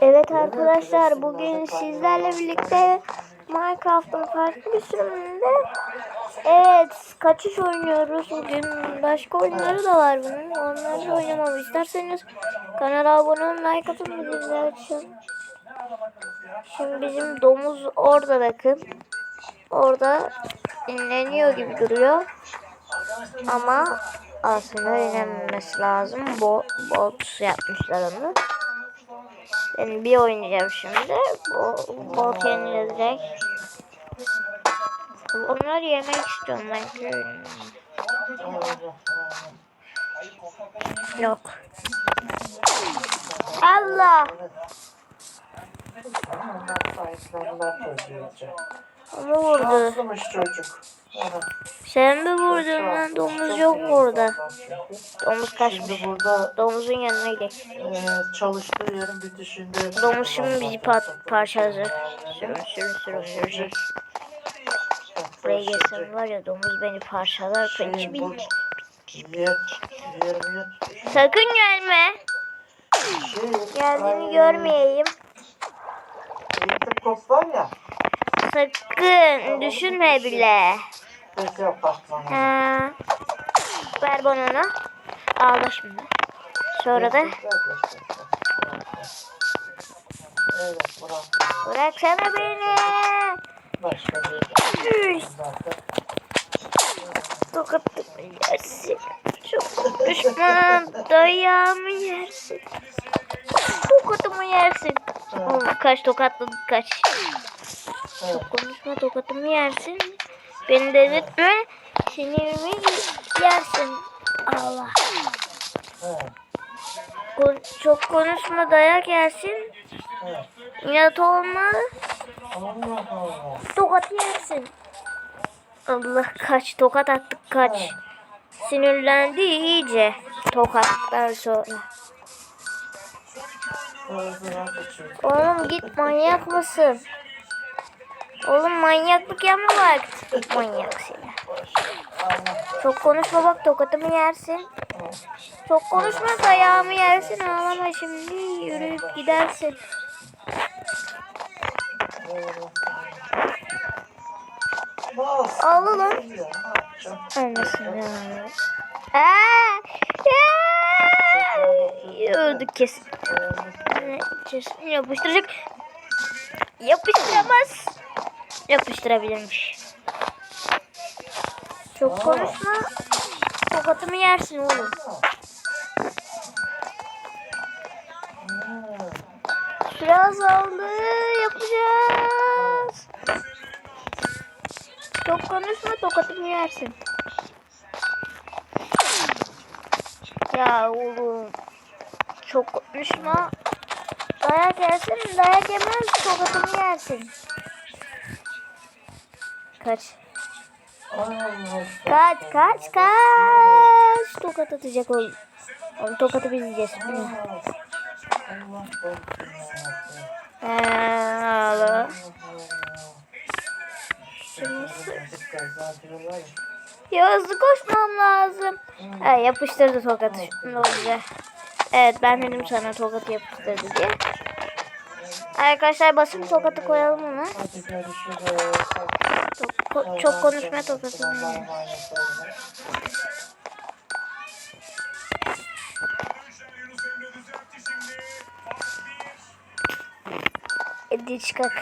Evet arkadaşlar bugün sizlerle birlikte Minecraft'ın farklı bir sürümünde Evet kaçış oynuyoruz. Bugün başka oyunları da var bunun. Onları da oynamamı isterseniz kanala abone olun like atın bildirimleri açın. Şimdi bizim domuz orada bakın. Orada dinleniyor gibi duruyor. Ama aslında dinlenmesi lazım. Bo bot yapmışlar onu ben bir oynayacağım şimdi. Bu bot yenilecek. Onları yemek istiyorum ben. Yok. Allah. Onu vurdu. Hastaymış çocuk. Sen mi vurdun lan? Domuz yok burada. Domuz kaçmış. Burada Domuzun yanına gidelim. e, çalıştığı yerin bitişinde... Domuz şimdi bizi par parçalayacak. Sürün sürün sürün sürecek. Buraya gelsem var ya domuz beni parçalar. Şey, bu yer, Sakın gelme. şey, Geldiğini ay, görmeyeyim. Elektrik var ya. Sakın düşünme bile. Peki apartmanı. Ha. Ver bana onu. Al şimdi. Sonra da Evet bırak. bıraksana beni. Başka bir. Tokatımı yersin. Çok konuşma. Dayağımı yersin. Tokatımı yersin. Oğlum kaç tokatladık kaç. Evet. Çok konuşma tokatımı yersin. Beni delirtme. Sinirimi yersin. Allah. Kon- çok konuşma dayak yersin. İnat olma. Tokat yersin. Allah kaç tokat attık kaç. Sinirlendi iyice. Tokattan sonra. Oğlum git manyak mısın? Oğlum manyaklık yapma bak. Manyak seni. Çok konuşma bak tokatımı yersin. Çok konuşma dayağımı yersin ağlama şimdi yürüyüp gidersin. Al lan. Ya. Aa! Aa! Öldük kesin. Kesin yapıştıracak. Yapıştıramaz. Yapıştırabilirmiş. Çok konuşma. Tokatımı yersin oğlum. Süre azaldı. Yapacağız. Çok konuşma tokatımı yersin. Ya oğlum. Çok konuşma. Dayak yersin. Dayak yemez. Tokatımı yersin. Kaç. Kaç kaç kaç. Tokat atacak oğlum. Oğlum tokatı biz yiyeceğiz. Allah korusun ya. Ee, hızlı koşmam lazım. Ha, yapıştırdı tokatı. Şimdi olacak. Evet ben dedim sana tokatı yapıştırdı diye. Arkadaşlar basın tokatı koyalım ona. Çok, ko- çok konuşma tokatı. Hadi çıkak.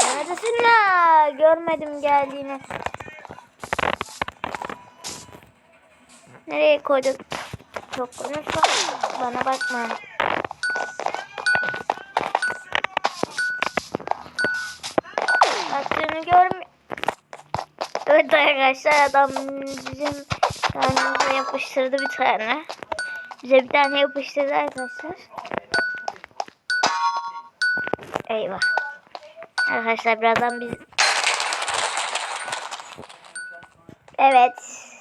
Neredesin la? Görmedim geldiğini. Nereye koydun? Çok konuşma. Bana bakma. Baktığını görmüyor. Evet arkadaşlar adam bizim karnımıza yapıştırdı bir tane. Bize bir tane yapıştırdı arkadaşlar. Eyvah. Arkadaşlar birazdan biz... Evet.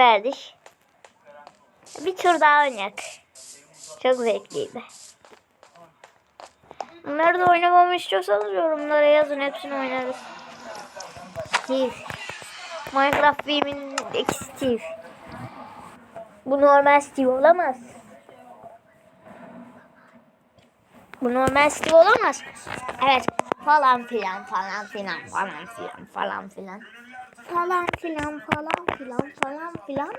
Verdik. Bir tur daha oynayak. Çok zevkliydi. Bunları da oynamamı istiyorsanız yorumlara yazın. Hepsini oynarız. Steve. Minecraft filmindeki Steve. Bu normal Steve olamaz. Bu normal Steve olamaz. Evet. Falan filan falan filan falan filan falan filan. Falan filan falan filan falan filan.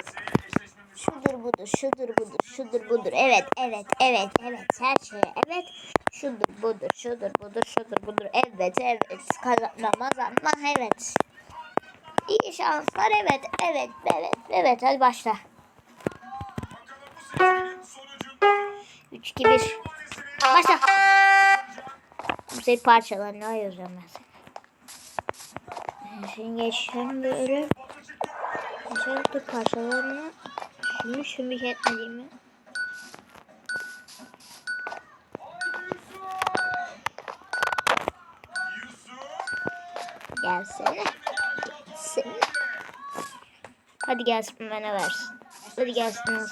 Şudur budur, şudur budur, şudur budur. Evet, evet, evet, evet. Her şey evet. Şudur budur, şudur budur, şudur budur. Evet, evet. Kazanma, kazanma, evet. İyi şanslar, evet, evet, evet, evet. Hadi başla. 3, 2, 1. Başla. Sefer parçalarını ayıracağım seni. Şimdi geçiyorum böyle. Geçiyorum parçalarını. Şunu şunu etmediğimi. Gelsene. Gelsene. Hadi gelsin bana versin. Hadi gelsin.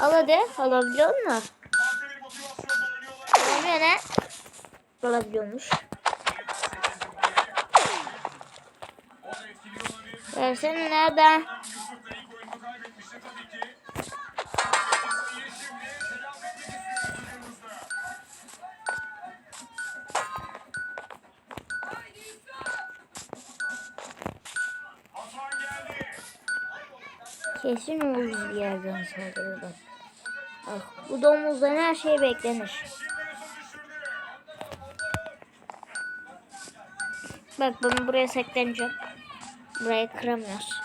Al hadi. Alabiliyor musun? Alamıyor ne? Alabiliyormuş. Versene nereden? Kesin Oğuz bir yerden saldırırlar. Ah, bu domuzdan her şey beklenir. Bak ben buraya saklanacağım. Burayı kıramıyoruz.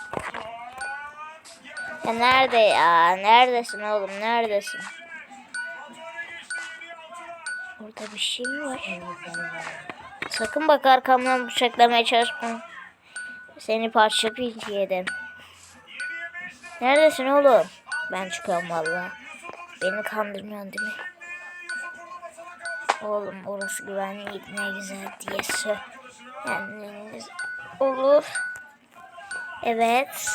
Ya nerede ya? Neredesin oğlum? Neredesin? Orada bir şey mi var? Sakın bak arkamdan bıçaklamaya çalışma. Seni parça ederim. Neredesin oğlum? Ben çıkıyorum valla. Beni kandırmıyorsun değil mi? Oğlum orası güvenli ne güzel diye söylendiniz. Olur. Evet.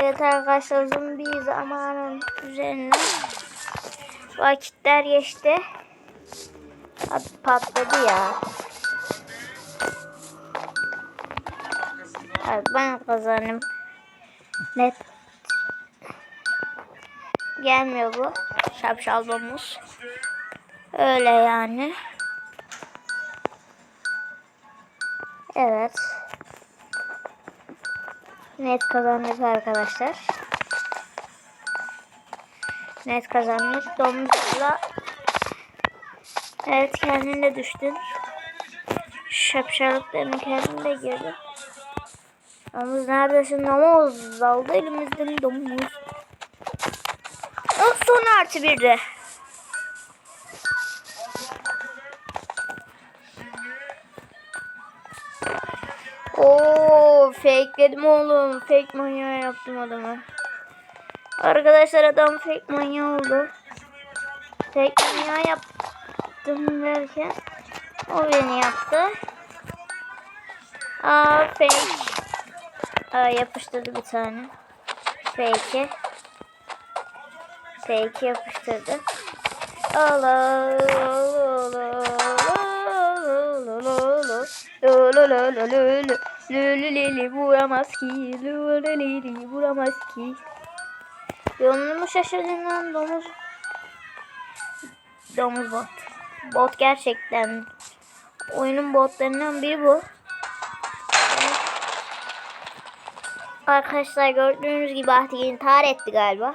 Evet arkadaşlar bir zamanın üzerine vakitler geçti. Hadi patladı ya. Evet, ben kazandım. Net. Gelmiyor bu. Şapşal domuz. Öyle yani. Evet. Net kazandık arkadaşlar. Net kazandık. Domuzla Evet kendin de düştün. Şapşalıklarını kendin de girdin. Domuz neredesin domuz? Aldı elimizden domuz. O son artı birdi. Oo, fakeledim oğlum. Fake manyağı yaptım adamı. Arkadaşlar adam fake manyağı oldu. Fake manyağı yaptım derken o beni yaptı. Aa fake. Aa yapıştırdı bir tane. Fake'i. Fake'i yapıştırdı. Allah Allah Allah Lülülülü vuramaz ki Lülülülü vuramaz ki. Yolunu mu şaşırdın lan domuz? Domuz bot. Bot gerçekten. Oyunun botlarından biri bu. Arkadaşlar gördüğünüz gibi artık intihar etti galiba.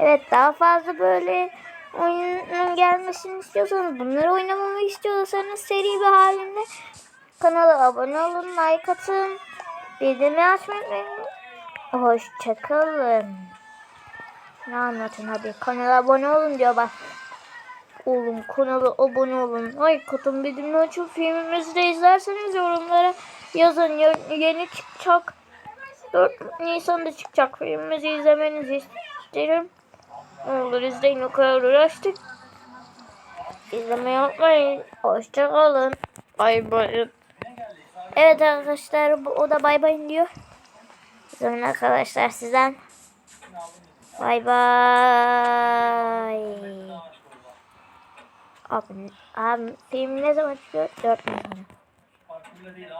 Evet daha fazla böyle oyunun gelmesini istiyorsanız bunları oynamamı istiyorsanız seri bir halinde kanala abone olun like atın bildirimi açmayı unutmayın. Hoşçakalın. Ne anlatın hadi kanala abone olun diyor bak. Oğlum kanala abone olun. Ay katın bildirimi açın filmimizi de izlerseniz yorumlara yazın. Yeni çıkacak. 4 Nisan'da çıkacak filmimizi izlemenizi isterim. Olur izleyin o kadar uğraştık. İzlemeyi unutmayın. Hoşçakalın. Bay bay. Evet arkadaşlar bu, o da bay bay diyor. Zaman arkadaşlar sizden. Bay bay. abone. Abi film ne zaman çıkıyor? 4 gün sonra.